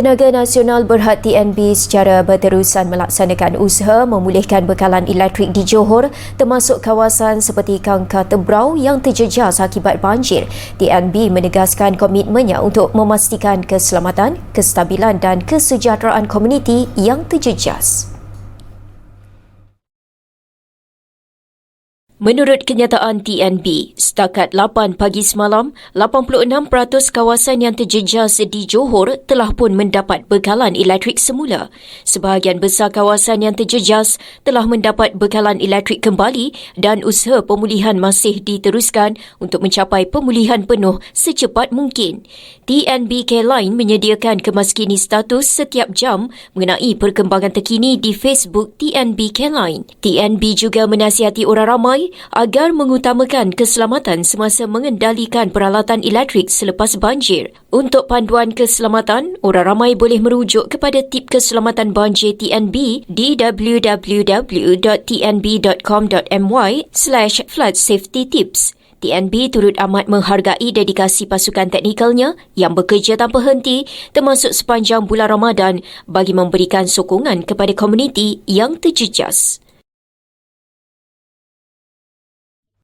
Tenaga Nasional Berhad TNB secara berterusan melaksanakan usaha memulihkan bekalan elektrik di Johor termasuk kawasan seperti Kangka Tebrau yang terjejas akibat banjir. TNB menegaskan komitmennya untuk memastikan keselamatan, kestabilan dan kesejahteraan komuniti yang terjejas. Menurut kenyataan TNB, setakat 8 pagi semalam, 86% kawasan yang terjejas di Johor telah pun mendapat bekalan elektrik semula. Sebahagian besar kawasan yang terjejas telah mendapat bekalan elektrik kembali dan usaha pemulihan masih diteruskan untuk mencapai pemulihan penuh secepat mungkin. TNB K-Line menyediakan kemaskini status setiap jam mengenai perkembangan terkini di Facebook TNB K-Line. TNB juga menasihati orang ramai agar mengutamakan keselamatan semasa mengendalikan peralatan elektrik selepas banjir. Untuk panduan keselamatan, orang ramai boleh merujuk kepada tip keselamatan banjir TNB di www.tnb.com.my slash flood safety tips. TNB turut amat menghargai dedikasi pasukan teknikalnya yang bekerja tanpa henti termasuk sepanjang bulan Ramadan bagi memberikan sokongan kepada komuniti yang terjejas.